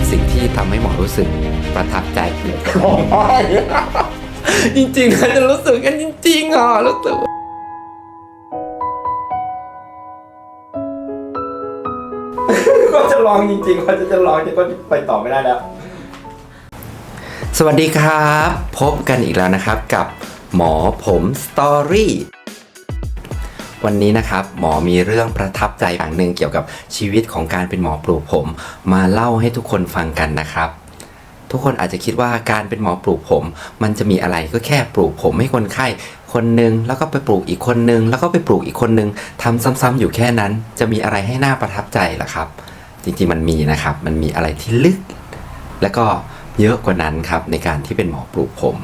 เป็นสิ่งที่ทำให้หมอรู้สึกประทับใจจริงๆนะจะรู้สึกกันจริงๆอะรู้สึกก็จะลองจริงๆเขาจะจะลองจะก็ไปต่อไม่ได้แล้ว สวัสดีครับ พบกันอีกแล้วนะครับกับหมอผมสตอรี่ วันนี้นะครับหมอมีเรื่องประทับใจอย่างหนึ่งเกี่ยวกับชีวิตของการเป็นหมอปลูกผม มาเล่าให้ทุกคนฟังกันนะครับทุกคนอาจจะคิดว่าการเป็นหมอปลูกผม มันจะมีอะไรก็แค่ปลูกผมให้คนไข้คนหนึ่งแล้วก็ไปปลูกอีกคนหนึ่งแล้วก็ไปปลูกอีกคนหนึ่งทำซ้ำๆอยู่แค่นั้น จะมีอะไรให้หน่าประทับใจล่ะครับ จริงๆมันมีนะครับ มันมีอะไรที่ลึก แล้วก็เยอะกว่านั้นครับในการที่เป็นหมอปลูกผม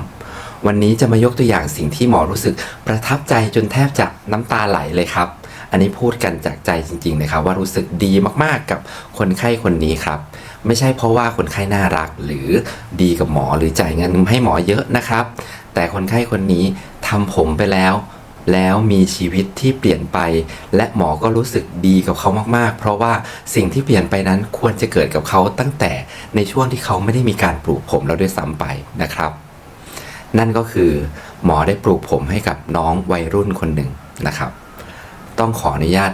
วันนี้จะมายกตัวอย่างสิ่งที่หมอรู้สึกประทับใจจนแทบจะน้ำตาไหลเลยครับ อันนี้พูดกันจากใจจริงๆนะครับว่ารู้สึกดีมากๆกับคนไข้คนนี้ครับ ไม่ใช่เพราะว่าคนไข้น่ารักหรือดีกับหมอหรือจ่ายเงินให้หมอเยอะนะครับ แต่คนไข้คนนี้ทำผมไปแล้วแล้วมีชีวิตที่เปลี่ยนไป และหมอก็รู้สึกดีกับเขามากๆ เพราะว่าสิ่งที่เปลี่ยนไปนั้นควรจะเกิดกับเขาตั้งแต่ในช่วงที่เขาไม่ได้มีการปลูกผมแล้วด้วยซ้ำไปนะครับ นั่นก็คือหมอได้ปลูกผมให้กับน้องวัยรุ่นคนหนึ่งนะครับ ต้องขออนุญาต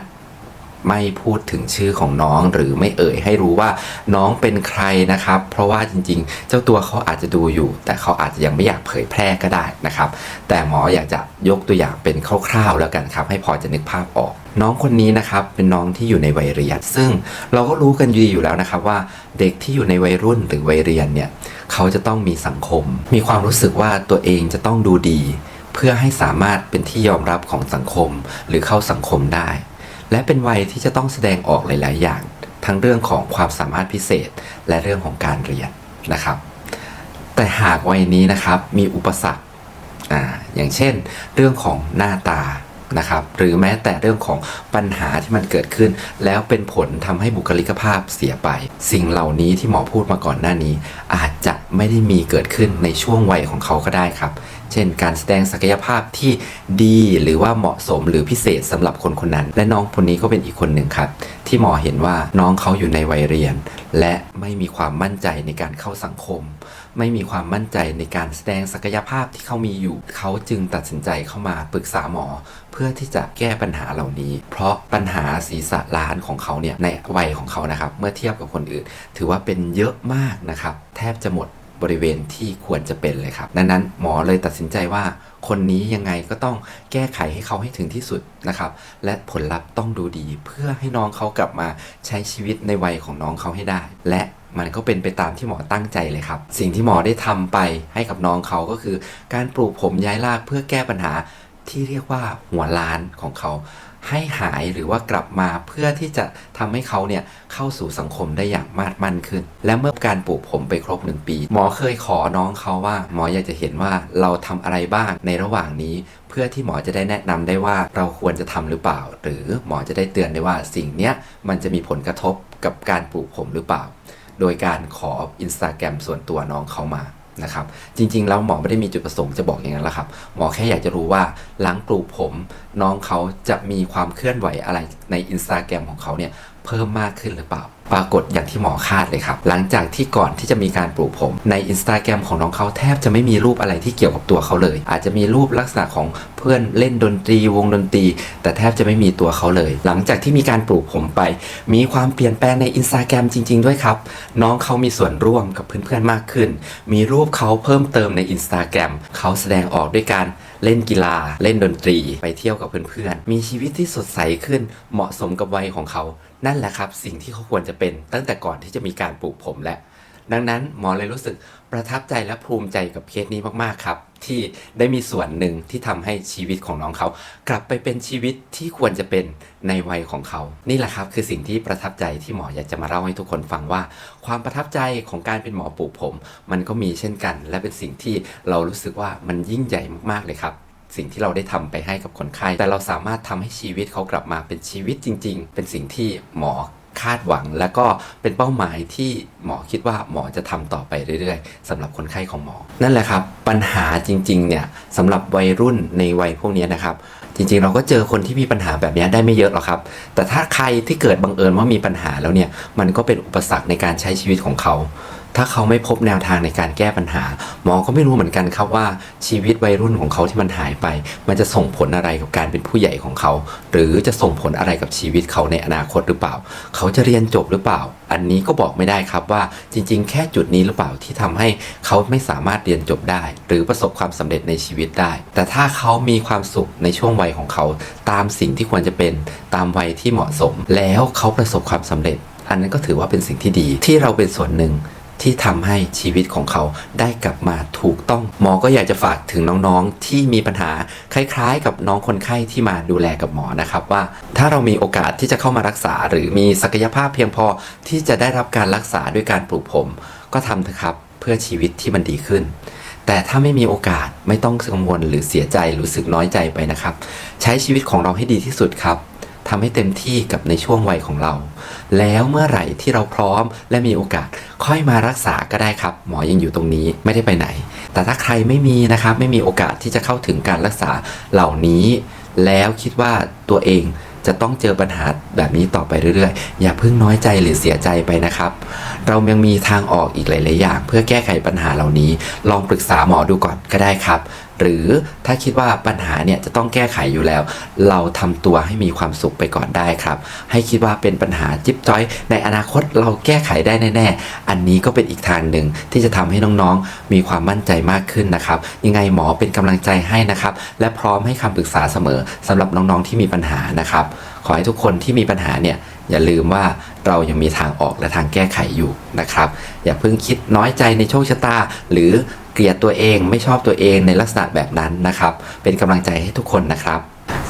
ไม่พูดถึงชื่อของน้องหรือไม่เอ่ยให้รู้ว่าน้องเป็นใครนะครับ เพราะว่าจริงๆ เจ้าตัวเขาอาจจะดูอยู่ แต่เขาอาจจะยังไม่อยากเผยแพร่ก็ได้นะครับ แต่หมออยากจะยกตัวอย่างเป็นคร่าวๆแล้วกันครับ ให้พอจะนึกภาพออก น้องคนนี้นะครับเป็นน้องที่อยู่ในวัยเรียน ซึ่งเราก็รู้กันดีอยู่แล้วนะครับว่าเด็กที่อยู่ในวัยรุ่นหรือวัยเรียนเนี่ย เขาจะต้องมีสังคม มีความรู้สึกว่าตัวเองจะต้องดูดี เพื่อให้สามารถเป็นที่ยอมรับของสังคมหรือเข้าสังคมได้ และเป็นวัยที่จะต้องแสดงออกหลาย ๆ อย่าง ทั้งเรื่องของความสามารถพิเศษ และเรื่องของการเรียนนะครับ แต่หากวัยนี้นะครับมีอุปสรรคอ่าอย่างเช่น เรื่องของหน้าตานะครับหรือแม้แต่เรื่องของปัญหาที่มันเกิดขึ้น แล้วเป็นผลทำให้บุคลิกภาพเสียไป สิ่งเหล่านี้ที่หมอพูดมาก่อนหน้านี้ อาจจะ ไม่ได้มีเกิดขึ้นในช่วงวัยของเขาก็ได้ครับ เช่น การแสดงศักยภาพที่ดีหรือว่าเหมาะสมหรือพิเศษสำหรับคนคนนั้น และน้องคนนี้ก็เป็นอีกคนหนึ่งครับ ที่หมอเห็นว่าน้องเขาอยู่ในวัยเรียน และไม่มีความมั่นใจในการเข้าสังคม ไม่มีความมั่นใจในการแสดงศักยภาพที่เขามีอยู่ เขาจึงตัดสินใจเข้ามาปรึกษาหมอ เพื่อที่จะแก้ปัญหาเหล่านี้ เพราะปัญหาศีรษะล้านของเขาเนี่ยในวัยของเขานะครับ เมื่อเทียบกับคนอื่น ถือว่าเป็นเยอะมากนะครับ แทบจะหมด บริเวณที่ควรจะเป็นเลยครับดังนั้นหมอเลยตัดสินใจว่าคนนี้ยังไงก็ต้องแก้ไขให้เขาให้ถึงที่สุดนะครับ และผลลัพธ์ต้องดูดีเพื่อให้น้องเขากลับมาใช้ชีวิตในวัยของน้องเขาให้ได้ และมันก็เป็นไปตามที่หมอตั้งใจเลยครับ สิ่งที่หมอได้ทำไปให้กับน้องเขาก็คือ การปลูกผมย้ายรากเพื่อแก้ปัญหาที่เรียกว่าหัวล้านของเขา ให้หายหรือว่ากลับมาเพื่อที่จะทำให้เขาเนี่ยเข้าสู่สังคมได้อย่างมาดมั่นขึ้น และเมื่อการปลูกผมไปครบหนึ่งปี หมอเคยขอน้องเขาว่า หมออยากจะเห็นว่าเราทำอะไรบ้างในระหว่างนี้ เพื่อที่หมอจะได้แนะนำได้ว่าเราควรจะทำหรือเปล่า หรือหมอจะได้เตือนได้ว่าสิ่งเนี้ยมันจะมีผลกระทบกับการปลูกผมหรือเปล่า โดยการขออินสตาแกรมส่วนตัวน้องเขามา นะครับ จริงๆแล้วหมอไม่ได้มีจุดประสงค์จะบอกอย่างนั้นละครับ หมอแค่อยากจะรู้ว่าหลังปลูกผมน้องเขาจะมีความเคลื่อนไหวอะไรในอินสตาแกรมของเขาเนี่ยเพิ่มมากขึ้นหรือเปล่า ปรากฏอย่างที่หมอคาดเลยครับ หลังจากที่ก่อนที่จะมีการปลูกผม ในอินสตาแกรมของน้องเขาแทบจะไม่มีรูปอะไรที่เกี่ยวกับตัวเขาเลย อาจจะมีรูปลักษณะของ เพื่อนเล่นดนตรีวงดนตรี แต่แทบจะไม่มีตัวเขาเลย หลังจากที่มีการปลูกผมไป มีความเปลี่ยนแปลงในอินสตาแกรมจริง ๆ ด้วยครับ น้องเขามีส่วนร่วมกับเพื่อนๆมากขึ้น มีรูปเขาเพิ่มเติมในอินสตาแกรมเขาแสดงออกด้วยการเล่นกีฬา เล่นดนตรีไปเที่ยวกับเพื่อนๆ มีชีวิตที่สดใสขึ้นเหมาะสมกับวัยของเขา นั่นแหละครับ สิ่งที่เขาควรจะเป็นตั้งแต่ก่อนที่จะมีการปลูกผมและ ดังนั้นหมอเลยรู้สึกประทับใจและภูมิใจกับเคสนี้มากๆครับ ที่ได้มีส่วนหนึ่งที่ทำให้ชีวิตของน้องเขา กลับไปเป็นชีวิตที่ควรจะเป็นในวัยของเขา นี่แหละครับ คือสิ่งที่ประทับใจที่หมออยากจะมาเล่าให้ทุกคนฟังว่า ความประทับใจของการเป็นหมอปลูกผม มันก็มีเช่นกัน และเป็นสิ่งที่เรารู้สึกว่ามันยิ่งใหญ่มากๆเลยครับสิ่งที่เราได้ทำไปให้กับคนไข้ แต่เราสามารถทำให้ชีวิตเขากลับมาเป็นชีวิตจริง ๆ เป็นสิ่งที่หมอ คาดหวัง และก็เป็นเป้าหมายที่หมอคิดว่าหมอจะทำต่อไปเรื่อยๆสำหรับคนไข้ของหมอ นั่นแหละครับ ปัญหาจริงๆเนี่ยสำหรับวัยรุ่นในวัยพวกนี้นะครับ จริงๆ เราก็เจอคนที่มีปัญหาแบบนี้ได้ไม่เยอะหรอกครับ แต่ถ้าใครที่เกิดบังเอิญว่ามีปัญหาแล้วเนี่ยมันก็เป็นอุปสรรคในการใช้ชีวิตของเขา ถ้าเขาไม่พบแนวทางในการแก้ปัญหา หมอก็ไม่รู้เหมือนกันครับว่าชีวิตวัยรุ่นของเขาที่มันหายไป มันจะส่งผลอะไรกับการเป็นผู้ใหญ่ของเขา หรือจะส่งผลอะไรกับชีวิตเขาในอนาคตหรือเปล่า เขาจะเรียนจบหรือเปล่า อันนี้ก็บอกไม่ได้ครับว่าจริง ๆ แค่จุดนี้หรือเปล่าที่ทำให้เขาไม่สามารถเรียนจบได้ หรือประสบความสำเร็จในชีวิตได้ แต่ถ้าเขามีความสุขในช่วงวัยของเขา ตามสิ่งที่ควรจะเป็นตามวัยที่เหมาะสม แล้วเขาประสบความสำเร็จ อันนั้นก็ถือว่าเป็นสิ่งที่ดีที่เราเป็นส่วนหนึ่ง ที่ทำให้ชีวิตของเขาได้กลับมาถูกต้อง หมอก็อยากจะฝากถึงน้องๆ ที่มีปัญหาคล้ายๆ กับน้องคนไข้ที่มาดูแลกับหมอนะครับว่า ถ้าเรามีโอกาสที่จะเข้ามารักษา หรือมีศักยภาพเพียงพอที่จะได้รับการรักษาด้วยการปลูกผม ก็ทำเถอะครับเพื่อชีวิตที่มันดีขึ้น แต่ถ้าไม่มีโอกาสไม่ต้องกังวลหรือเสียใจรู้สึกน้อยใจไปนะครับ ใช้ชีวิตของเราให้ดีที่สุดครับ ทำให้เต็มที่กับในช่วงวัยของเรา แล้วเมื่อไหร่ที่เราพร้อมและมีโอกาสค่อยมารักษาก็ได้ครับ หมอยังอยู่ตรงนี้ไม่ได้ไปไหน แต่ถ้าใครไม่มีนะครับไม่มีโอกาสที่จะเข้าถึงการรักษาเหล่านี้ แล้วคิดว่าตัวเองจะต้องเจอปัญหาแบบนี้ต่อไปเรื่อยๆ อย่าเพิ่งน้อยใจหรือเสียใจไปนะครับ เรายังมีทางออกอีกหลายๆอย่าง เพื่อแก้ไขปัญหาเหล่านี้ ลองปรึกษาหมอดูก่อนก็ได้ครับ หรือถ้าคิดว่าปัญหาเนี่ยจะต้องแก้ไขอยู่แล้ว เราทำตัวให้มีความสุขไปก่อนได้ครับ ให้คิดว่าเป็นปัญหาจิ๊บจ้อย ในอนาคตเราแก้ไขได้แน่ๆ อันนี้ก็เป็นอีกทางหนึ่งที่จะทำให้น้องๆ มีความมั่นใจมากขึ้นนะครับ ยังไงหมอเป็นกำลังใจให้นะครับ และพร้อมให้คำปรึกษาเสมอสำหรับน้องๆที่มีปัญหานะครับ ขอให้ทุกคนที่มีปัญหาเนี่ยอย่าลืมว่าเรายังมีทางออกและทางแก้ไขอยู่นะครับ อย่าเพิ่งคิดน้อยใจในโชคชะตา หรือ เกลียดตัวเองไม่ชอบตัวเองในลักษณะแบบนั้นนะครับ เป็นกำลังใจให้ทุกคนนะครับ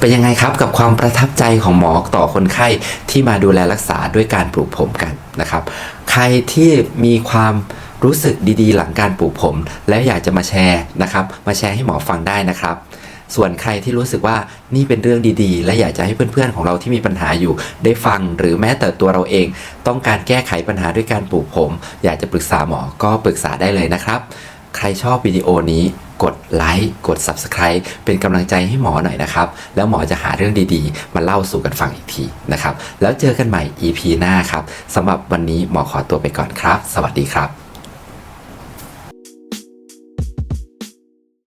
เป็นยังไงครับกับความประทับใจของหมอต่อคนไข้ที่มาดูแลรักษาด้วยการปลูกผมกันนะครับ ใครที่มีความรู้สึกดีๆ หลังการปลูกผม แล้วอยากจะมาแชร์นะครับ มาแชร์ให้หมอฟังได้นะครับส่วนใครที่รู้สึกว่านี่เป็นเรื่องดีๆ และอยากจะให้เพื่อนๆของเราที่มีปัญหาอยู่ ได้ฟังหรือแม้แต่ตัวเราเอง ต้องการแก้ไขปัญหาด้วยการปลูกผม อยากจะปรึกษาหมอก็ปรึกษาได้เลยนะครับ ใครชอบวิดีโอนี้กดไลค์กด Subscribe เป็นกำลังใจให้หมอหน่อยนะครับ แล้วหมอจะหาเรื่องดีๆ มาเล่าสู่กันฟังอีกทีนะครับ แล้วเจอกันใหม่ EP หน้าครับสำหรับวันนี้หมอขอตัวไปก่อนครับ สวัสดีครับ